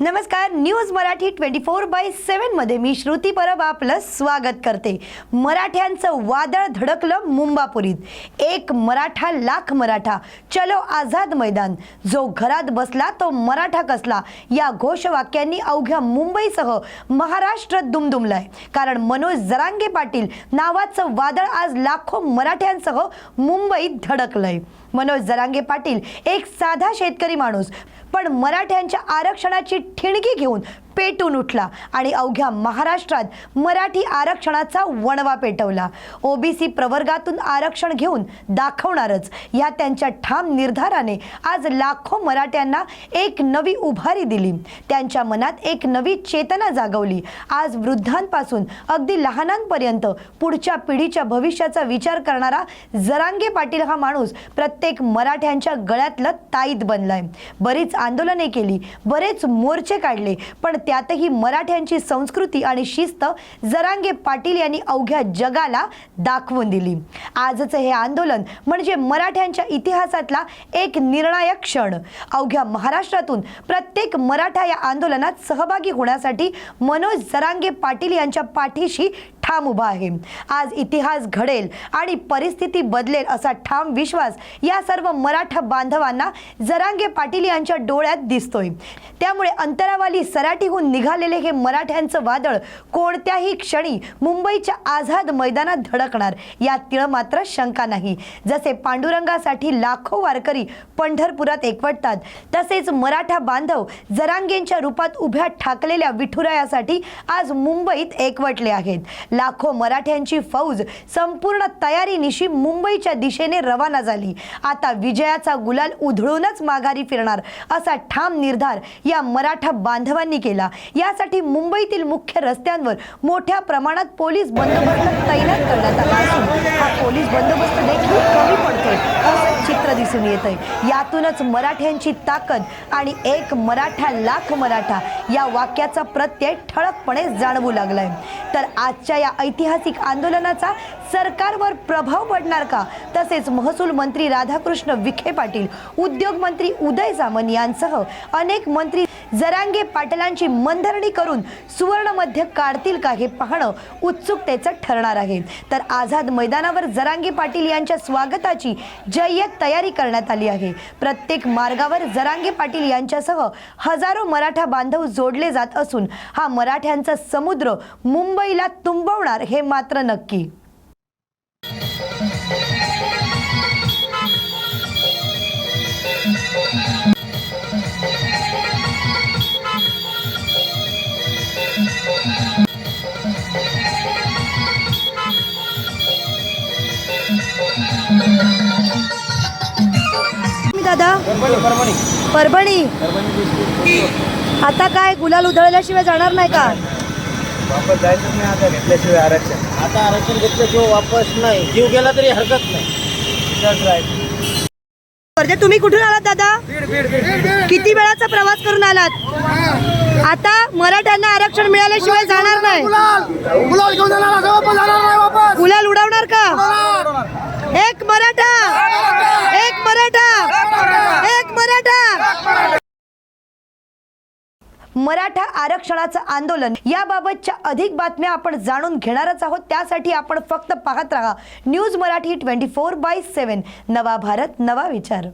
नमस्कार News Marathi twenty four by सेवनमध्ये मी श्रुती परब आपलं स्वागत करते. मराठ्यांचं वादळ धडकलं मुंबापुरीत. एक मराठा लाख मराठा. चलो आझाद मैदान. जो घरात बसला तो मराठा कसला? या घोषवाक्यांनी अवघ्या मुंबईसह महाराष्ट्र दुमदुमलाय. कारण मनोज जरांगे पाटील नावाचं वादळ आज लाखो मराठ्यांसह मुंबईत धडकलंय. मनोज जरांगे पाटील एक साधा शेतकरी माणूस. पण मराठ्यांच्या आरक्षणाची ठिणगी घेऊन पेटून उठला आणि अवघ्या महाराष्ट्रात मराठी आरक्षणाचा वणवा पेटवला. ओबीसी प्रवर्गातून आरक्षण घेऊन दाखवणारच या त्यांच्या ठाम निर्धाराने आज लाखो मराठ्यांना एक नवी उभारी दिली. त्यांच्या मनात एक नवी चेतना जागवली. आज वृद्धांपासून अगदी लहानांपर्यंत पुढच्या पिढीच्या भविष्याचा विचार करणारा जरांगे पाटील हा माणूस प्रत्येक मराठ्यांच्या गळ्यातलं ताईत बनलाय. बरीच आंदोलने केली बरेच मोर्चे काढले पण त्यातही मराठ्यांची संस्कृती आणि शिस्त जरांगे पाटील यांनी अवघ्या जगाला दाखवून दिली. आजचं हे आंदोलन म्हणजे मराठ्यांच्या इतिहासातला एक निर्णायक क्षण. अवघ्या महाराष्ट्रातून प्रत्येक मराठा या आंदोलनात सहभागी होण्यासाठी मनोज जरांगे पाटील यांच्या पाठीशी ठाम उभा आहे आज इतिहास घडेल आणि परिस्थिती बदलेल असा ठाम विश्वास या सर्व मराठा बांधवांना जरांगे पाटील यांच्या डोळ्यात दिसतोय. त्यामुळे अंतरावाली सराटीहून निघालेले हे मराठ्यांचं वादळ कोणत्याही क्षणी मुंबईच्या आझाद मैदानात धडकणार यात तिळ मात्र शंका नाही. जसे पांडुरंगासाठी लाखो वारकरी पंढरपुरात एकवटतात तसेच मराठा बांधव जरांगेंच्या रूपात उभ्या ठाकलेल्या विठुरायासाठी आज मुंबईत एकवटले आहेत. लाखो मराठ्यांची फौज संपूर्ण तयारीनिशी मुंबईच्या दिशेने रवाना झाली. आता विजयाचा गुलाल उधळूनच माघारी फिरणार असा ठाम निर्धार या मराठा बांधवांनी केला. यासाठी मुंबईतील मुख्य रस्त्यांवर मोठ्या प्रमाणात पोलीस बंदोबस्त तैनात करण्यात आला असून हा पोलीस दिसून येत आहे यातूनच मराठ्यांची ताकद आणि एक मराठा लाख मराठा या वाक्याचा प्रत्यय ठळकपणे जाणवू लागलाय. तर आजच्या या ऐतिहासिक आंदोलनाचा सरकारवर प्रभाव पडणार का? तसेच महसूल मंत्री राधाकृष्ण विखे पाटील उद्योग मंत्री उदय सामंत यांसह अनेक मंत्री जरांगे पाटलांची मनधरणी करून सुवर्णमध्य काढतील का हे पाहणं उत्सुकतेचं ठरणार आहे. तर आझाद मैदानावर जरांगे पाटील यांच्या स्वागताची जय्यत तयारी करण्यात आली आहे. प्रत्येक मार्गावर जरांगे पाटील यांच्यासह हजारो मराठा बांधव जोडले जात असून हा मराठ्यांचा समुद्र मुंबईला तुंबवणार हे मात्र नक्की. दादा. परभणी. परभणी परभणी परभणी आता काय गुलाल उधळल्याशिवाय जाणार नाही का? वापस जायचं नाही आता घेतल्याशिवाय आरक्षण. आता आरक्षण घेतल्याशिवाय वापस नाही. जीव गेला तरी हरकत नाही. वर्धे तुम्ही कुठून आलात दादा? किती वेळाचा प्रवास करून आलात? आता मराठ्यांना आरक्षण मिळाल्याशिवाय जाणार नाही. गुलाल घेऊन जाणार असं वापस जाणार नाही वापस. गुलाल उडवणार का एक मराठा एक मराठा एक मराठा मराठा आरक्षणाचं आंदोलन. याबाबतच्या अधिक बातम्या आपण जाणून घेणारच आहोत. त्यासाठी आपण फक्त पाहत राहा. News Marathi twenty four by seven नवा भारत नवा विचार.